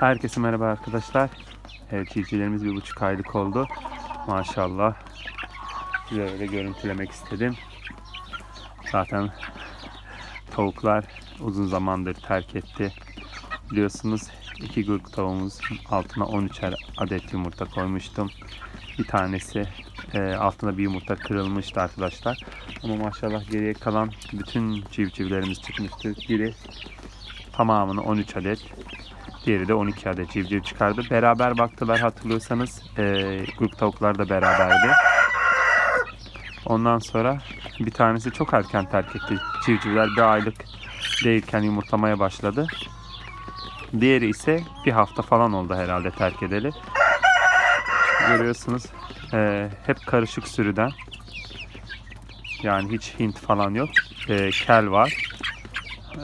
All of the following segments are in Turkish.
Herkese merhaba arkadaşlar. Evet çiftçilerimiz bir buçuk aylık oldu. Maşallah. Size öyle görüntülemek istedim. Zaten tavuklar uzun zamandır terk etti. Biliyorsunuz iki grup tavuğumuz altına 13 adet yumurta koymuştum. Bir tanesi e, altına bir yumurta kırılmıştı arkadaşlar. Ama maşallah geriye kalan bütün civcivlerimiz çıkmıştı. Biri tamamını 13 adet Diğeri de 12 adet civciv çıkardı. Beraber baktılar hatırlıyorsanız. E, grup tavuklar da beraberdi. Ondan sonra bir tanesi çok erken terk etti. Civcivler bir aylık değilken yumurtlamaya başladı. Diğeri ise bir hafta falan oldu herhalde terk edeli. Görüyorsunuz e, hep karışık sürüden. Yani hiç Hint falan yok. E, kel var.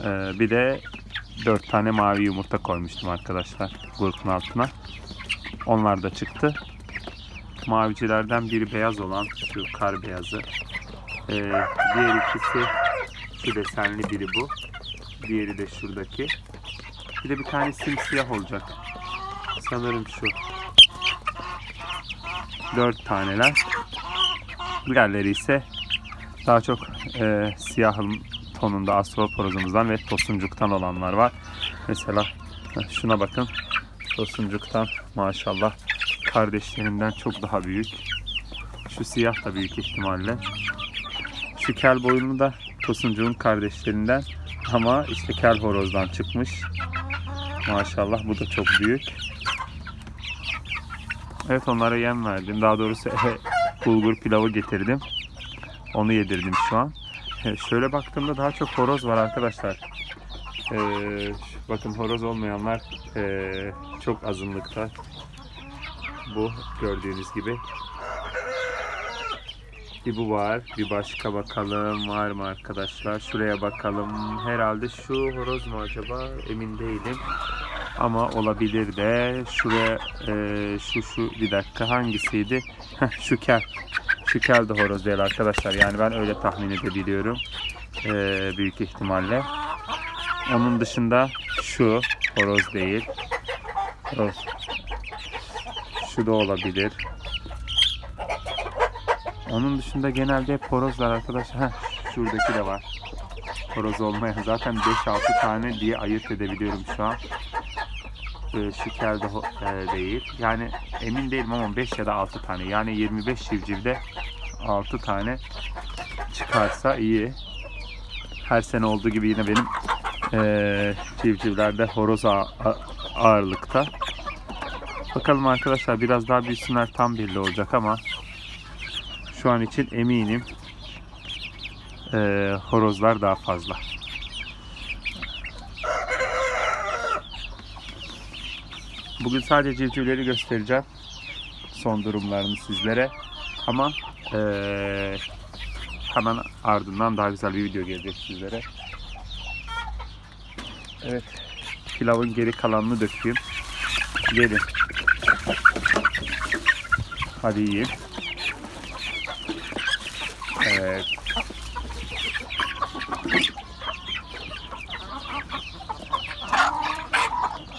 E, bir de 4 tane mavi yumurta koymuştum arkadaşlar grubun altına. Onlar da çıktı. Mavicilerden biri beyaz olan şu kar beyazı. Ee, diğer ikisi şu desenli biri bu. Diğeri de şuradaki. Bir de bir tane simsiyah olacak. Sanırım şu. Dört taneler. Diğerleri ise daha çok e, siyahın tonunda astroporozumuzdan ve tosuncuktan olanlar var. Mesela şuna bakın. Tosuncuktan maşallah kardeşlerinden çok daha büyük. Şu siyah da büyük ihtimalle. Şu kel boyunlu da tosuncuğun kardeşlerinden ama işte kel horozdan çıkmış. Maşallah bu da çok büyük. Evet onlara yem verdim. Daha doğrusu bulgur pilavı getirdim. Onu yedirdim şu an. Şöyle baktığımda daha çok horoz var arkadaşlar. Ee, bakın horoz olmayanlar ee, çok azınlıkta. Bu gördüğünüz gibi. Bir bu var. Bir başka bakalım var mı arkadaşlar? Şuraya bakalım. Herhalde şu horoz mu acaba? Emin değilim. Ama olabilir de. Şuraya ee, şu şu bir dakika hangisiydi? Heh, şu kel. Şu kel de horoz değil arkadaşlar. Yani ben öyle tahmin edebiliyorum. Ee, büyük ihtimalle. Onun dışında şu horoz değil. Horoz. Şu da olabilir. Onun dışında genelde hep horozlar arkadaşlar. Heh, şuradaki de var. Horoz olmayan zaten 5-6 tane diye ayırt edebiliyorum şu an. Ee, şu kel de e, değil. Yani emin değilim ama 5 ya da 6 tane. Yani 25 civcivde 6 tane çıkarsa iyi. Her sene olduğu gibi yine benim e, civcivlerde horoz ağırlıkta. Bakalım arkadaşlar biraz daha büyüsünler tam belli olacak ama şu an için eminim e, horozlar daha fazla. Bugün sadece civcivleri göstereceğim. Son durumlarını sizlere. Ama ee, hemen ardından daha güzel bir video gelecek sizlere. Evet. Pilavın geri kalanını dökeyim. Gelin. Hadi yiyin.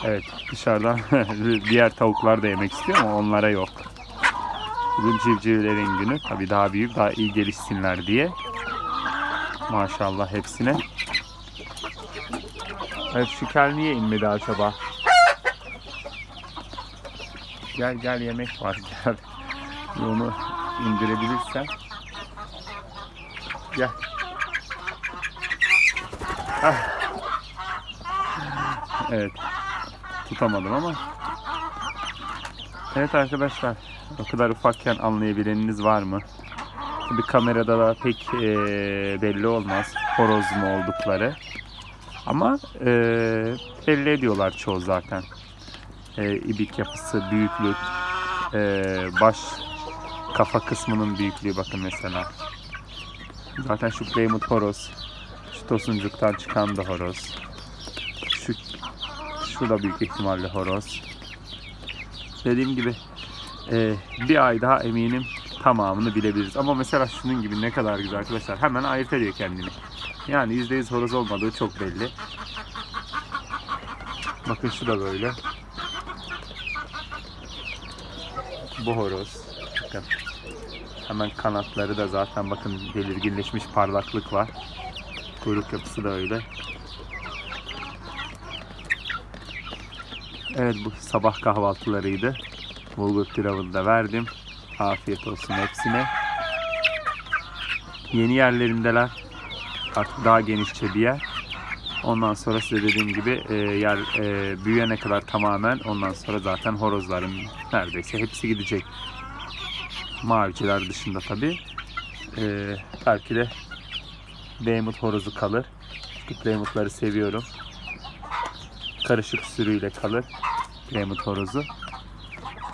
Evet dışarıdan diğer tavuklar da yemek istiyor ama onlara yok. Bugün civcivlerin günü. Tabi daha büyük, daha iyi gelişsinler diye. Maşallah hepsine. Evet şu kel niye inmedi acaba? Gel gel yemek var gel. Onu indirebilirsen. Gel. Ah. Evet. Tutamadım ama. Evet arkadaşlar. O kadar ufakken anlayabileniniz var mı? Bir kamerada da pek e, belli olmaz horoz mu oldukları. Ama e, belli ediyorlar çoğu zaten. E, ibik yapısı, büyüklük, e, baş kafa kısmının büyüklüğü bakın mesela. Zaten şu Plymouth horoz, şu tosuncuktan çıkan da horoz. Şu da büyük ihtimalle horoz. Dediğim gibi e, bir ay daha eminim tamamını bilebiliriz. Ama mesela şunun gibi ne kadar güzel arkadaşlar. Hemen ayırt ediyor kendini. Yani %100 horoz olmadığı çok belli. Bakın şu da böyle. Bu horoz. Bakın. Hemen kanatları da zaten bakın belirginleşmiş parlaklık var. Kuyruk yapısı da öyle. Evet bu sabah kahvaltılarıydı. Bulgur pilavını da verdim. Afiyet olsun hepsine. Yeni yerlerindeler. Artık daha genişçe bir yer. Ondan sonra size dediğim gibi e, yer e, büyüyene kadar tamamen ondan sonra zaten horozların neredeyse hepsi gidecek. Maviciler dışında tabi. E, belki de Beymut horozu kalır. Çünkü Beymutları seviyorum. Karışık sürüyle kalır. Beymut horozu.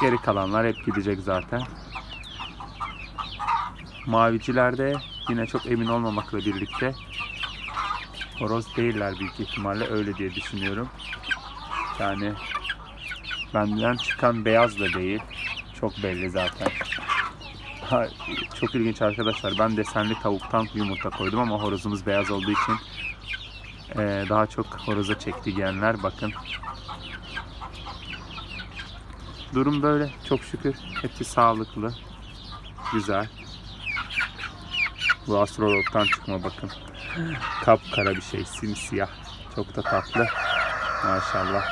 Geri kalanlar hep gidecek zaten. Mavicilerde yine çok emin olmamakla birlikte horoz değiller büyük ihtimalle öyle diye düşünüyorum. Yani benden çıkan beyaz da değil. Çok belli zaten. Çok ilginç arkadaşlar. Ben desenli tavuktan yumurta koydum ama horozumuz beyaz olduğu için eee, daha çok horoza çekti genler. Bakın. Durum böyle. Çok şükür. Hepsi sağlıklı. Güzel. Bu astrologdan çıkma bakın. Kapkara bir şey. Simsiyah. Çok da tatlı. Maşallah.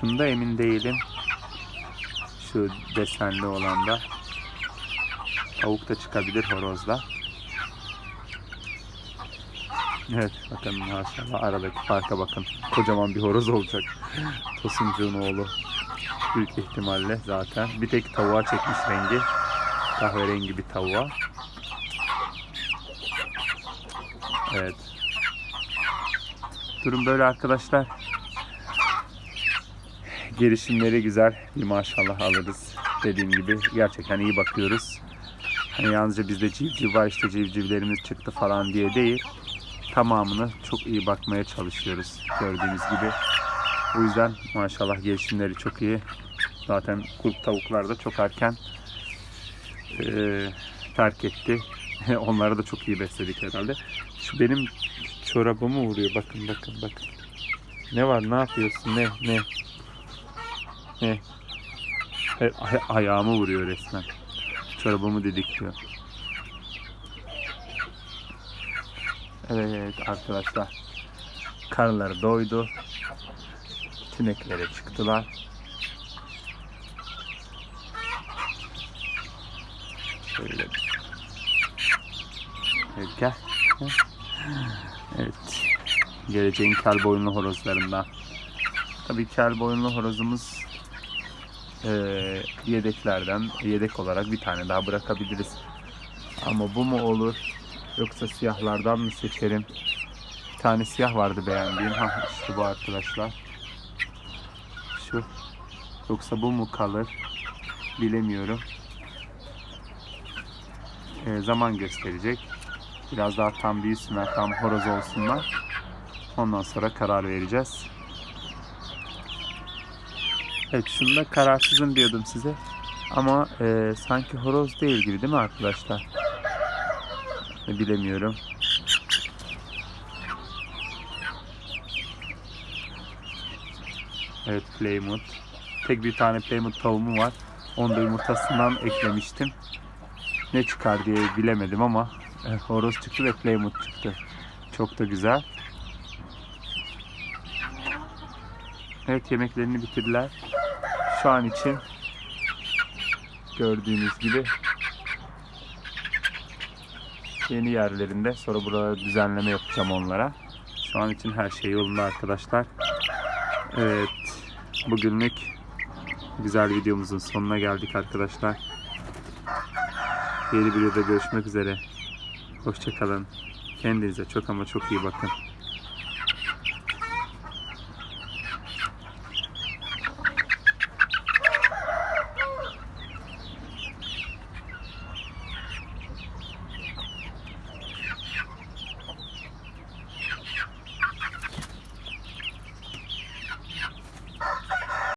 Şunda emin değilim. Şu desenli olanda. Tavuk da çıkabilir horozda. Evet bakın maşallah aradaki farka bakın. Kocaman bir horoz olacak. Tosuncuğun oğlu. Büyük ihtimalle zaten. Bir tek tavuğa çekmiş rengi. Kahverengi bir tavuğa. Evet. Durum böyle arkadaşlar. Gelişimleri güzel. Bir maşallah alırız. Dediğim gibi gerçekten iyi bakıyoruz. Hani yalnızca bizde civciv var işte civcivlerimiz çıktı falan diye değil. Tamamını çok iyi bakmaya çalışıyoruz gördüğünüz gibi. O yüzden maşallah gelişimleri çok iyi. Zaten kurt tavuklar da çok erken eee, terk etti. Onları da çok iyi besledik herhalde. Şu benim çorabımı vuruyor. Bakın bakın bakın. Ne var ne yapıyorsun ne ne ne Ay- ay- ayağımı vuruyor resmen. Çorabımı didikliyor. Evet arkadaşlar. Karıları doydu. Tüneklere çıktılar. Şöyle. Evet gel. Evet. Geleceğin kel boyunlu horozlarından. Tabii kel boyunlu horozumuz eee, yedeklerden yedek olarak bir tane daha bırakabiliriz. Ama bu mu olur yoksa siyahlardan mı seçerim? Bir tane siyah vardı beğendiğim. Ha işte bu arkadaşlar. Şu. Yoksa bu mu kalır? Bilemiyorum. Eee, zaman gösterecek. Biraz daha tam büyüsünler, tam horoz olsunlar. Ondan sonra karar vereceğiz. Evet şunda kararsızım diyordum size. Ama e, sanki horoz değil gibi değil mi arkadaşlar? Bilemiyorum. Evet Playmut. Tek bir tane Playmut tavuğum var. Onu da yumurtasından eklemiştim. Ne çıkar diye bilemedim ama e, horoz çıktı ve Playmut çıktı. Çok da güzel. Evet yemeklerini bitirdiler. Şu an için gördüğünüz gibi yeni yerlerinde. Sonra burada düzenleme yapacağım onlara. Şu an için her şey yolunda arkadaşlar. Evet. Bugünlük güzel videomuzun sonuna geldik arkadaşlar. Yeni videoda görüşmek üzere. Hoşçakalın. Kendinize çok ama çok iyi bakın.